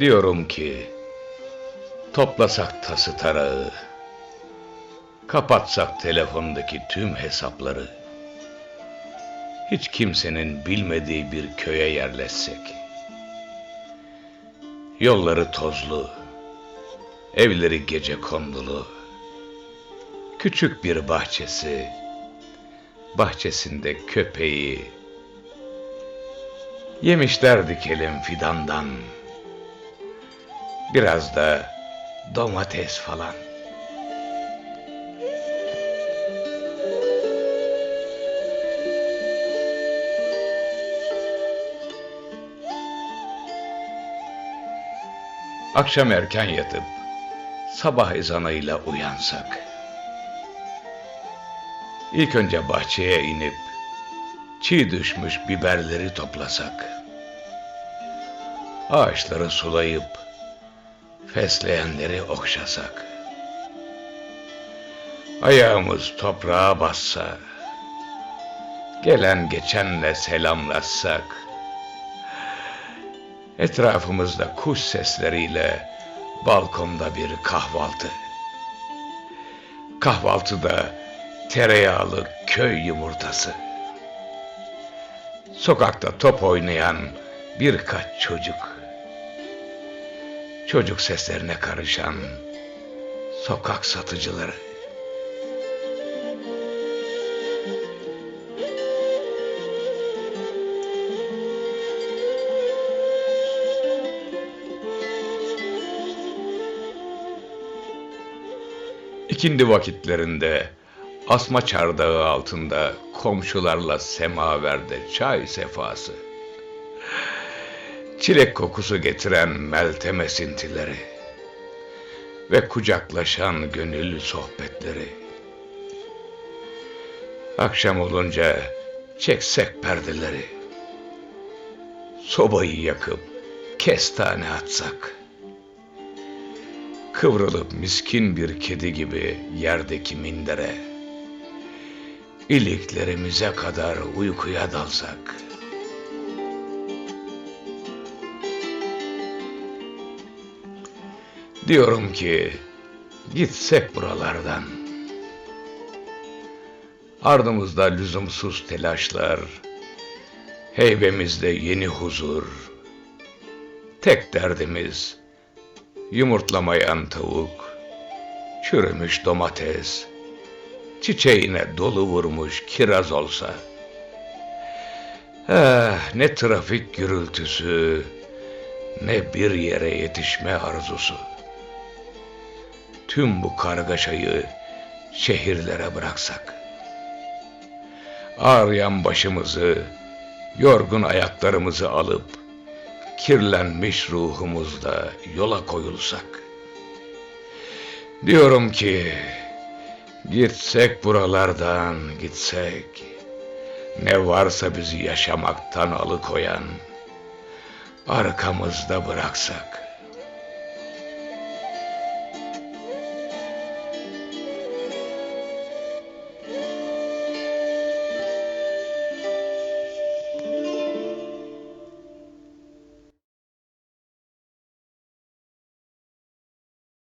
Diyorum ki toplasak tası tarağı, kapatsak telefondaki tüm hesapları, hiç kimsenin bilmediği bir köye yerleşsek, yolları tozlu, evleri gece kondulu, küçük bir bahçesi, bahçesinde köpeği, yemişler dikelim fidandan, Biraz da domates falan. Akşam erken yatıp sabah ezanıyla uyansak. İlk önce bahçeye inip çiğ düşmüş biberleri toplasak. Ağaçları sulayıp fesleğenleri okşasak. Ayağımız toprağa bassa, gelen geçenle selamlaşsak, etrafımızda kuş sesleriyle balkonda bir kahvaltı. Kahvaltıda tereyağlı köy yumurtası. Sokakta top oynayan birkaç çocuk çocuk seslerine karışan sokak satıcıları. İkindi vakitlerinde asma çardağı altında komşularla semaverde çay sefası çilek kokusu getiren meltem esintileri ve kucaklaşan gönüllü sohbetleri. Akşam olunca çeksek perdeleri, sobayı yakıp kestane atsak, kıvrılıp miskin bir kedi gibi yerdeki mindere, iliklerimize kadar uykuya dalsak.'' Diyorum ki gitsek buralardan. Ardımızda lüzumsuz telaşlar, heybemizde yeni huzur. Tek derdimiz yumurtlamayan tavuk, çürümüş domates, çiçeğine dolu vurmuş kiraz olsa. Ah, ne trafik gürültüsü, ne bir yere yetişme arzusu tüm bu kargaşayı şehirlere bıraksak. Ağrıyan başımızı, yorgun ayaklarımızı alıp, kirlenmiş ruhumuzla yola koyulsak. Diyorum ki, gitsek buralardan gitsek, ne varsa bizi yaşamaktan alıkoyan, arkamızda bıraksak.